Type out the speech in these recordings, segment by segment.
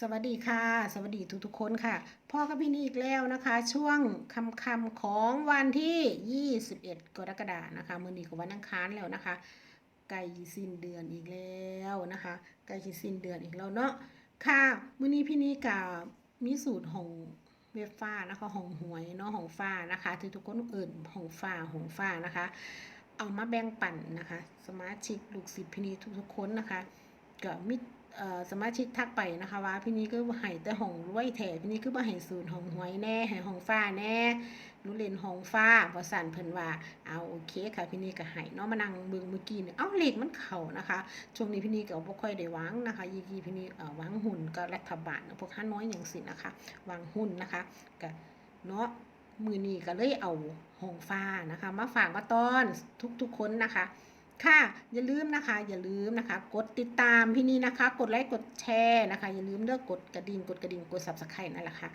สวัสดีค่ะ สวัสดีทุกๆคนค่ะ พ่อกับพี่นี่อีกแล้วนะคะ ช่วงคำคำของวันที่ 21 กรกฎานะคะมือนี้กับวันอังคารแล้วนะคะใกล้สิ้นเดือนอีกแล้วนะคะใกล้จะสิ้นเดือนอีกแล้วเนาะค่ะมือนี้พี่นี่กับมีสูตรของเวฟ้านะคะของหวยเนาะของฟ้านะคะที่ทุกคนเอิ่นของฟ้าของฟ้านะคะ เอามาแบ่งปันนะคะ สมาชิกลูกศิษย์พี่นี่ทุกๆคนนะคะก็มิ สมาชิกทักไปนะคะว่าพี่นี้ก็ให้แต่ห้องรวยแท้พี่นี้ก็บ่ให้ศูนย์ห้องหวยแน่ให้ห้องฟ้าแน่หนูเล่นห้องฟ้าบ่สั่นเพิ่นว่าเอาโอเคค่ะพี่นี้ก็ให้เนาะมานั่งเบิ่งเมื่อกี้เนี่ยเอ้าเลขมันเข้านะคะช่วงนี้พี่นี้ก็บ่ค่อยได้วางนะคะยีกีพี่นี้เอ่อวางหุ้นก็รัฐบาลพวกห้าน้อยอย่างสินะคะวางหุ้นนะคะก็เนาะมือนี้ก็เลยเอาห้องฟ้านะคะ มาฝากมาต้อนทุกๆคนนะคะ ค่ะ อย่าลืมนะคะ อย่าลืมนะคะ กดติดตามพี่นี่นะคะ กดไลค์ กดแชร์นะคะ อย่าลืมเลือกกดกระดิ่ง กดกระดิ่ง กด subscribe นั่นแหละค่ะ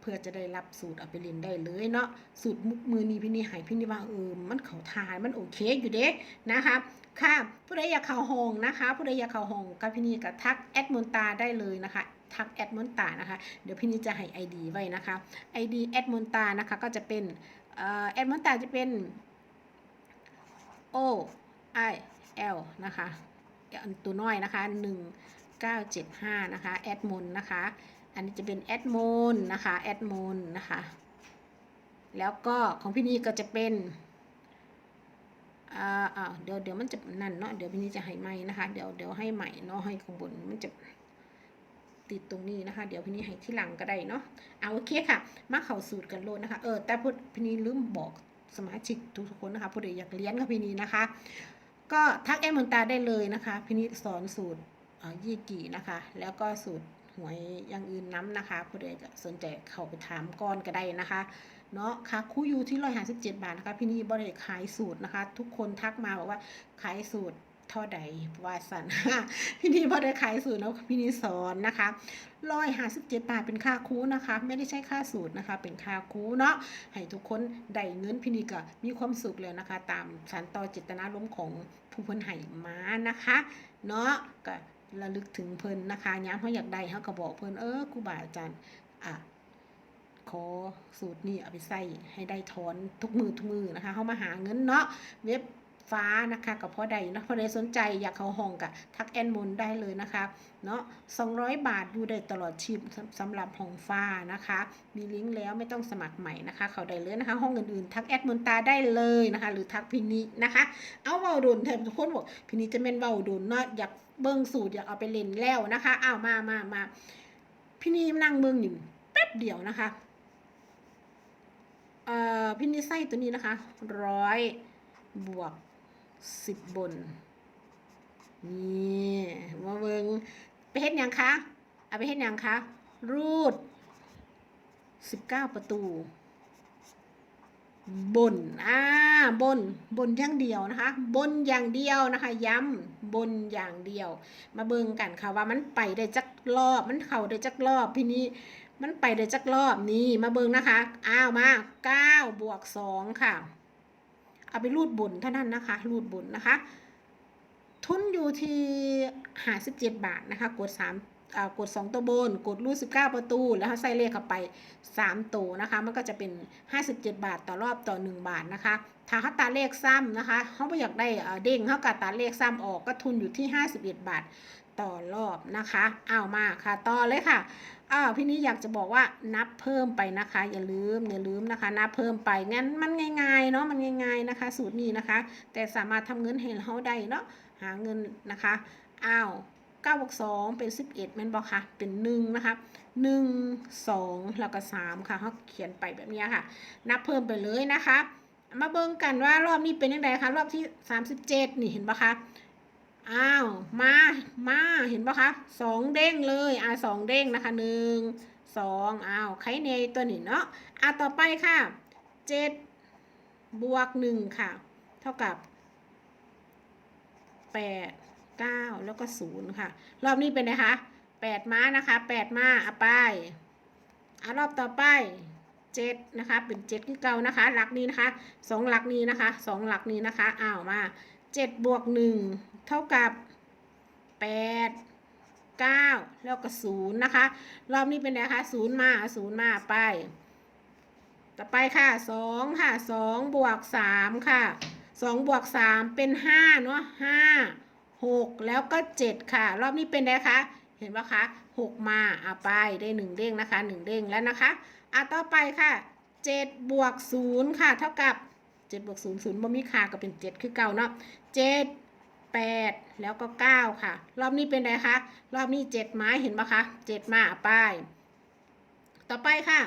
เพื่อจะได้รับสูตรเอาไปเรียนได้เลยเนาะ สูตรมุกมือนี้พี่นี่หายพี่นี่ว่าเออ มันเขาทายมันโอเคอยู่เด้นะคะ ค่ะ ผู้ใดอยากเข้าห้องนะคะ ผู้ใดอยากเข้าห้องกับพี่นี่ก็ทักแอดมนตาได้เลยนะคะทักแอดมนตานะคะ เดี๋ยวพี่นี่จะให้ ID ไว้นะคะ ID แอดมนตานะคะก็จะเป็นเอ่อแอดมนตาจะเป็น O I L นะคะตัวน้อยนะคะ1975นะคะแอดมอนนะคะ อันนี้จะเป็นแอดมอนนะคะแอดมอนนะคะ แล้วก็ของพี่นี่ก็จะเป็นอ่าอ่าเดี๋ยวเดี๋ยวมันจะนั่นเนาะเดี๋ยวพี่นี่จะให้ใหม่นะคะ เดี๋ยวเดี๋ยวให้ใหม่เนาะให้ข้างบนมันจะติดตรงนี้นะคะ เดี๋ยวพี่นี่ให้ที่หลังก็ได้เนาะเอาโอเคค่ะ มาเข้าสูตรกันโลดนะคะเออแต่พี่นี่ลืมบอกสมาชิกทุกคนนะคะผู้ใดอยากเรียนกับพี่นี่นะคะ ก็ทักแอมมนตาได้เลยนะคะพี่นิดสอนสูตรยี่กี่นะคะ แล้วก็สูตรหวยอย่างอื่นน้ำนะคะผู้ใดจะสนใจเข้าไปถามก่อนก็ได้นะคะเนาะค่ะคู่ยูที่ร้อยห้าสิบเจ็ดบาทนะคะ พี่นี่บริขายสูตรนะคะ ทุกคนทักมาบอกว่าขายสูตร เท่าใดว่าสันพี่นี่บริขายสูตรแล้วพี่นี่สอนนะคะร้อยห้าสิบเจ็ดบาทเป็นค่าคูนะคะ ไม่ได้ใช้ค่าสูตรนะคะ เป็นค่าคูเนาะให้ทุกคนได้เงินพินิจก็มีความสุขแล้วนะคะ ตามสันต่อเจตนารมของผู้เพิ่นให้มานะคะเนาะก็ระลึกถึงเพิ่นนะคะย้ำเขาอยากได้เขาก็บอกเพิ่นเออครูบาอาจารย์อะขอสูตรนี้เอาไปใส่ให้ได้ถอนทุกมือทุกมือนะคะ เขามาหาเงินเนาะเว็บ ฟ้านะคะกับพ่อใดเนาะพ่อใดสนใจอยากเข้าห้องกับทักแอนมนได้เลยนะคะเนาะ200 บาทอยู่ได้ตลอดชีพสำหรับห้องฟ้านะคะ มีลิงก์แล้วไม่ต้องสมัครใหม่นะคะ เขาได้เลยนะคะ ห้องอื่นๆ ทักแอดมนตาได้เลยนะคะ หรือทักพินินะคะ เอาเบาดุนแทนทุกคนบอกพินิจะเป็นเบาดุนเนาะอยากเบิ้งสูตรอยากเอาไปเล่นแล้วนะคะอ้าวมามามาพินินั่งเบิ้งอยู่แป๊บเดียวนะคะเอ่อพินิไส้ตัวนี้นะคะร้อยบวก สิบบน นี่มาเบิงไปเฮ็ดยังคะ เอาไปเฮ็ดยังคะ รูดสิบเก้าประตู บน อ่า บน บนอย่างเดียวนะคะ บนอย่างเดียวนะคะ ย้ำบนอย่างเดียว มาเบิงกันค่ะว่ามันไปได้จักรอบ มันเข้าได้จักรอบพี่นี้มันไปได้จักรอบนี่มาเบิงนะคะ อ้าวมาเก้าบวกสองค่ะ เอาไปรูดบนเท่านั้นนะคะ รูดบนนะคะ ทุนอยู่ที่ห้าสิบเจ็ดบาทนะคะ กดสามอ่ากดสองตัวบน กดรูดสิบเก้าประตู แล้วใส่เลขเข้าไปสามตัวนะคะ มันก็จะเป็นห้าสิบเจ็ดบาทต่อรอบต่อหนึ่งบาทนะคะ ถ้าเขาตัดเลขซ้ำนะคะเขาไม่อยากได้เอ่อเด้งเขากัตัดเลขซ้ำออกก็ทุนอยู่ที่ห้าสิบเอ็ดบาท ต่อรอบนะคะเอามาค่ะต่อเลยค่ะอ้าวพี่นี้อยากจะบอกว่านับเพิ่มไปนะคะ อย่าลืมอย่าลืมนะคะ นับเพิ่มไปงั้นมันง่ายๆเนาะมันง่ายๆนะคะ สูตรนี้นะคะ แต่สามารถทำเงินให้เขาได้เนาะหาเงินนะคะอ้าว9บวก2เป็น11แม่นบอกค่ะ เป็น1นะคะ1 2แล้วก็3ค่ะเขาเขียนไปแบบนี้ค่ะ นับเพิ่มไปเลยนะคะ มาเบิ่งกันว่ารอบนี้เป็นยังไงคะรอบที่37นี่เห็นปะคะ อ้าว มา มา เห็นปะคะสองเด้งเลย อ่าสองเด้งนะคะหนึ่งสองอ้าว ไข่เนยตัวนี้เนาะ อ่าต่อไปค่ะเจ็ดบวกหนึ่งค่ะ เท่ากับแปดเก้าแล้วก็ศูนย์ค่ะ รอบนี้เป็นไงคะแปดม้านะคะแปดม้าเอาไปอะรอบต่อไปเจ็ดนะคะ เป็นเจ็ดที่เก่านะคะ หลักนี้นะคะสองหลักนี้นะคะสองหลักนี้นะคะอ้าวมา เจ็ดบวกหนึ่งเท่ากับแปดเก้าแล้วก็ศูนย์นะคะ รอบนี้เป็นไงคะศูนย์มาศูนย์มาไป ต่อไปค่ะสองค่ะสองบวกสามค่ะสองบวกสามเป็นห้าเนาะห้าหกแล้วก็เจ็ดค่ะ รอบนี้เป็นไงคะเห็นปะคะหกมาอะไปได้หนึ่งเด้งนะคะหนึ่งเด้งแล้วนะคะอะต่อไปค่ะเจ็ดบวกศูนย์ค่ะ เท่ากับ เจ็ดบวกศูนย์ศูนย์บ่มีค่าก็เป็นเจ็ดคือเก่าเนาะเจ็ดแปดแล้วก็เก้าค่ะ รอบนี้เป็นไงคะ รอบนี้เจ็ดไม้เห็นปะคะเจ็ดมาอะไปต่อไปค่ะ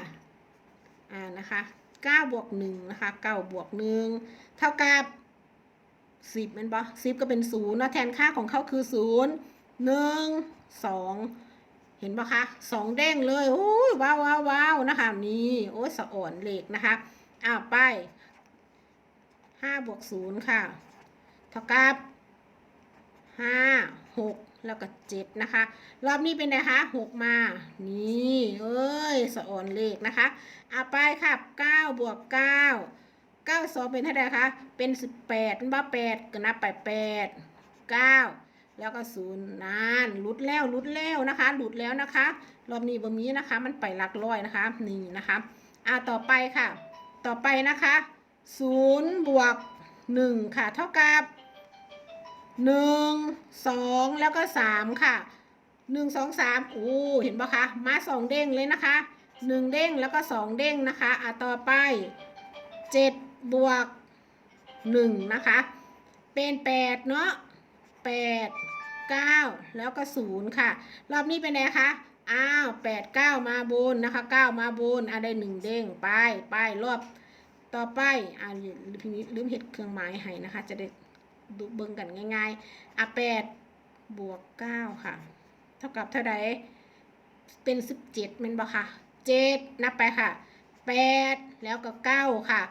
อ่านะคะ9บวก1นะคะ9บวก1เท่ากับ10เป็นปะ10ก็เป็น0เนาะแทนค่าของเขาคือ0 1 2เห็นปะคะ2เด้งเลยโอ้ยว้าวว้าวนะคะนี่โอ้ยสะอ่อนเหล็กนะคะอ้าวไป 5บวก0ค่ะ เท่ากับ5 6แล้วก็7นะคะ รอบนี้เป็นไงคะ6มา นี่เอ้ยสะอ่อนเลขนะคะอะไปค่ะ9บวก9 9 2เป็นเท่าไหร่คะ เป็น18เป็นบ้า8ก็นับไป8 9แล้วก็0นานหลุดแล้วหลุดแล้วนะคะ หลุดแล้วนะคะ รอบนี้บ่มีนะคะ มันไปหลักร้อยนะคะ นี่นะคะอะต่อไปค่ะ ต่อไปนะคะ 0บวก1ค่ะ เท่ากับหนึ่งสองแล้วก็สามค่ะหนึ่งสองสามโอ้เห็นปะคะ มาสองเด้งเลยนะคะหนึ่งเด้งแล้วก็สองเด้งนะคะอะต่อไปเจ็ดบวกหนึ่งนะคะ เป็นแปดเนาะแปดเก้าแล้วก็ศูนย์ค่ะ รอบนี้เป็นไงคะอ้าวแปดเก้ามาบนนะคะเก้ามาบนอะได้หนึ่งเด้งไปไปรอบ ต่อไปอะพี่นี้ลืมเห็ดเครื่องหมายให้นะคะ จะได้ดูเบิ่งกันง่ายๆอะแปดบวกเก้าค่ะ เท่ากับเท่าใดเป็นสิบเจ็ดเป็นบ่ค่ะเจ็ดนับไปค่ะแปดแล้วก็เก้าค่ะ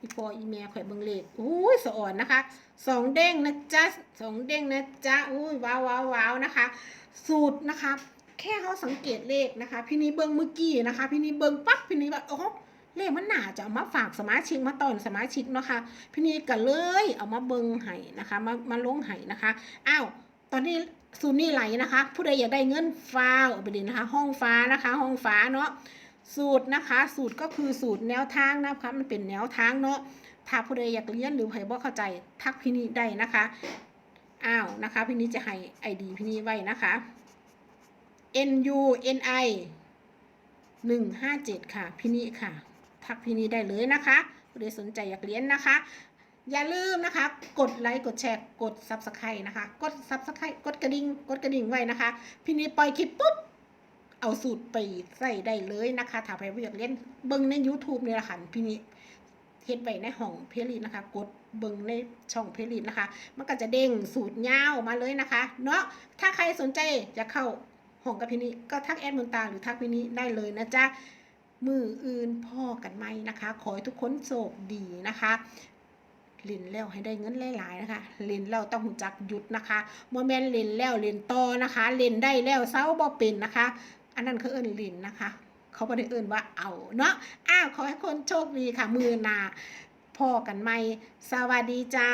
อีพออีเมียข่อยเบิ่งเลขอุ้ยสะอ่อนนะคะสองเด้งนะจ๊ะสองเด้งนะจ๊ะอุ้ยว้าวว้าวว้าวนะคะ สูตรนะคะ แค่เขาสังเกตเลขนะคะ พี่นี้เบิ่งเมื่อกี้นะคะ พี่นี้เบิ่งปั๊บพี่นี้แบบโอ้ เลขมันหนาจะเอามาฝากสมาชิกมาตอนสมาชิกเนาะค่ะพี่นีก็เลยเอามาเบิงไห้นะคะมามาลงไห้นะคะอ้าวตอนนี้ซูนี่ไหลนะคะ ผู้ใดอยากได้เงินฟ้าเอาไปเลยนะคะ ห้องฟ้านะคะ ห้องฟ้าเนาะสูตรนะคะ สูตรก็คือสูตรแนวทางนะคะมันเป็นแนวทางเนาะถ้าผู้ใดอยากเรียนหรือใครบ่เข้าใจทักพี่นี่ได้นะคะอ้าวนะคะ พี่นี่จะให้ไอดีพี่นี่ไว้นะคะ N U N I หนึ่งห้าเจ็ดค่ะ พี่นี่ค่ะ ทักพี่นี้ได้เลยนะคะผู้ใดสนใจอยากเรียนนะคะ อย่าลืมนะคะ กดไลค์กดแชร์กด Subscribe นะคะ กด Subscribe กดกระดิ่งกดกระดิ่งไว้นะคะพี่นี้ปล่อยคลิปปุ๊บเอาสูตรไปใส่ได้เลยนะคะถ้าใครอยากเล่นเบิ้งใน YouTube เนี่ยแหละค่ะพี่นี้เฮ็ดไว้ในห้องเพลินนะคะ กดเบิ้งในช่องเพลินนะคะ มันก็จะเด้งสูตรยาวมาเลยนะคะ เนาะถ้าใครสนใจจะเข้าห้องกับพี่นี้ก็ทักแอดมนตาหรือทักพี่นี้ได้เลยนะจ๊ะ มืออื่นพ่อกันไหมนะคะ ขอให้ทุกคนโชคดีนะคะเล่นแล้วให้ได้เงินหลายๆนะคะเล่นแล้วต้องหูจักหยุดนะคะโมเมนเล่นแล้วเล่นต่อนะคะเล่นได้แล้วเศร้าบ่เป็นนะคะ อันนั้นเขาเอิ้นเล่นนะคะ เขาไม่ได้เอิ้นว่าเอาเนาะอ้าวขอให้คนโชคดีค่ะ มือหนาพ่อกันไหมสวัสดีจ้า